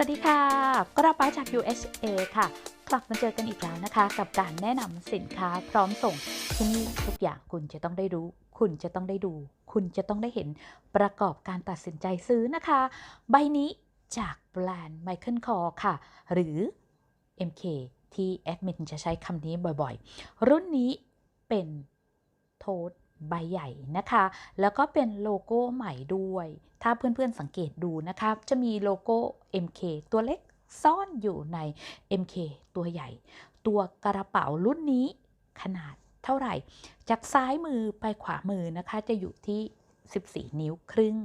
สวัสดีค่ะ กระเป๋าจาก USA ค่ะ กลับมาเจอกันอีกแล้วนะคะ กับการแนะนำสินค้าพร้อมส่งที่นี่ทุกอย่างคุณจะต้องได้รู้ คุณจะต้องได้ดู คุณจะต้องได้เห็นประกอบการตัดสินใจซื้อนะคะ ใบนี้จากแบรนด์ Michael Kors ค่ะ หรือ MK ที่แอดมินจะใช้คำนี้บ่อยๆ รุ่นนี้เป็นโทษ ใบใหญ่นะคะ แล้วก็เป็นโลโก้ใหม่ด้วย ถ้าเพื่อนๆสังเกตดูนะคะ จะมีโลโก้ MK ตัวเล็กซ่อนอยู่ใน MK ตัวใหญ่ ตัวกระเป๋ารุ่นนี้ขนาดเท่าไหร่ จากซ้ายมือไปขวามือนะคะ จะอยู่ที่ 14 นิ้วครึ่ง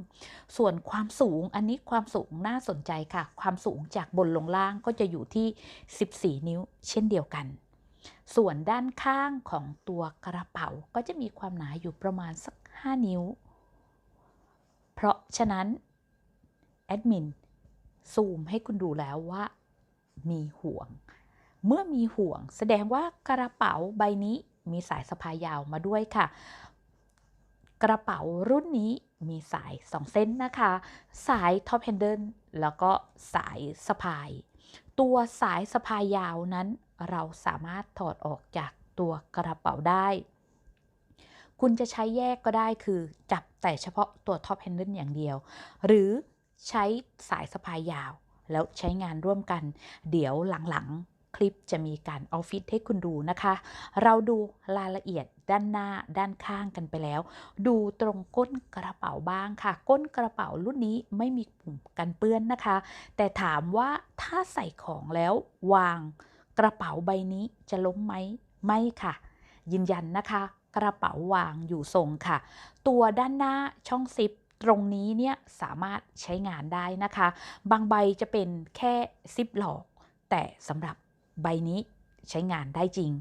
ส่วนความสูงอันนี้ความสูงน่าสนใจค่ะ ความสูงจากบนลงล่างก็จะอยู่ที่ 14 นิ้วเช่นเดียวกัน ส่วนด้านข้างของตัวกระเป๋าก็จะมีความหนาอยู่ประมาณสัก 5 นิ้ว เพราะฉะนั้นแอดมินซูมให้คุณดูแล้วว่ามีห่วง เมื่อมีห่วงแสดงว่ากระเป๋าใบนี้มีสายสะพายยาวมาด้วยค่ะ กระเป๋ารุ่นนี้มีสาย 2 เส้นนะคะ สายท็อปแฮนเดิลแล้วก็สายสะพาย ตัวสายสะพายยาวนั้นเราสามารถถอดออกจากตัวกระเป๋าได้ คุณจะใช้แยกก็ได้คือจับแต่เฉพาะตัวท็อปแฮนเดิลอย่างเดียว หรือใช้สายสะพายยาวแล้วใช้งานร่วมกัน เดี๋ยวหลัง คลิปจะมีการเอาฟิตให้คุณดูนะคะ เราดูรายละเอียดด้านหน้าด้านข้างกันไปแล้ว ดูตรงก้นกระเป๋าบ้างค่ะ ก้นกระเป๋ารุ่นนี้ไม่มีปุ่มกันเปื้อนนะคะ แต่ถามว่าถ้าใส่ของแล้ววางกระเป๋าใบนี้จะล้มไหมไม่ค่ะ ยืนยันนะคะ กระเป๋าวางอยู่ทรงค่ะ ตัวด้านหน้าช่องซิปตรงนี้เนี่ยสามารถใช้งานได้นะคะ บางใบจะเป็นแค่ซิปหลอก แต่สำหรับ ใบนี้ใช้งานได้จริง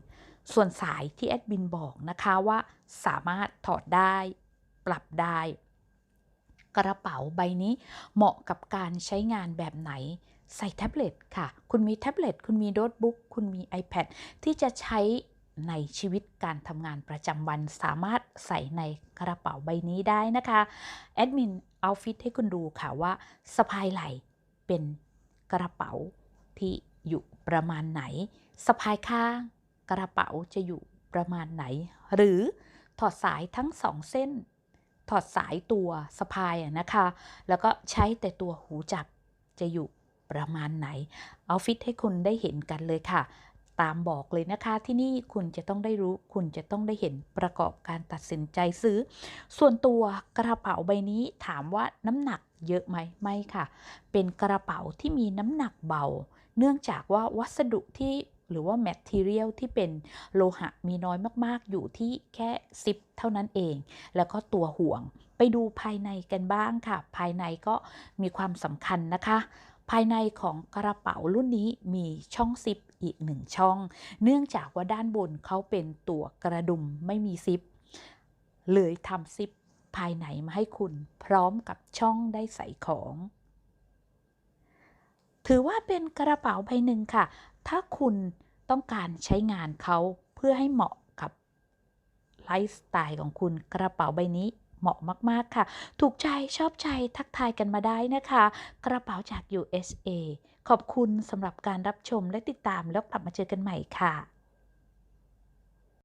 ส่วนสายที่แอดมินบอกนะคะว่าสามารถถอดได้ปรับได้ กระเป๋าใบนี้เหมาะกับการใช้งานแบบไหน ใส่แท็บเล็ตค่ะ คุณมีแท็บเล็ตคุณมีโน้ตบุ๊กคุณมี iPad ที่จะใช้ในชีวิตการทำงานประจำวันสามารถใส่ในกระเป๋าใบนี้ได้นะคะแอดมินเอาฟิตให้คุณดูค่ะว่าสะพายไหล่เป็นกระเป๋าที่ อยู่ประมาณไหนสะพายข้างกระเป๋าจะอยู่ประมาณไหน หรือถอดสายทั้งสองเส้น ถอดสายตัวสะพายอะนะคะ แล้วก็ใช้แต่ตัวหูจับจะอยู่ประมาณไหนเอาฟิตให้คุณได้เห็นกันเลยค่ะ ตามบอกเลยนะคะที่นี่คุณจะต้องได้รู้ คุณจะต้องได้เห็นประกอบการตัดสินใจซื้อ ส่วนตัวกระเป๋าใบนี้ถามว่าน้ำหนัก เยอะไหมไม่ค่ะ เป็นกระเป๋าที่มีน้ำหนักเบา เนื่องจากว่าวัสดุที่หรือว่า material ที่เป็นโลหะมีน้อยมากๆ อยู่ที่แค่ซิปเท่านั้นเอง แล้วก็ตัวห่วง ไปดูภายในกันบ้างค่ะ ภายในก็มีความสำคัญนะคะ ภายในของกระเป๋ารุ่นนี้มีช่องซิปอีกหนึ่งช่อง เนื่องจากว่าด้านบนเขาเป็นตัวกระดุมไม่มีซิป เลยทำซิป ภายในมาให้คุณพร้อมกับช่องได้ใส่ของ ถือว่าเป็นกระเป๋าใบหนึ่งค่ะ ถ้าคุณต้องการใช้งานเขาเพื่อให้เหมาะกับไลฟ์สไตล์ของคุณกระเป๋าใบนี้เหมาะมากๆค่ะ ถูกใจชอบใจทักทายกันมาได้นะคะ กระเป๋าจาก USA ขอบคุณสำหรับการรับชมและติดตามแล้วกลับมาเจอกันใหม่ค่ะ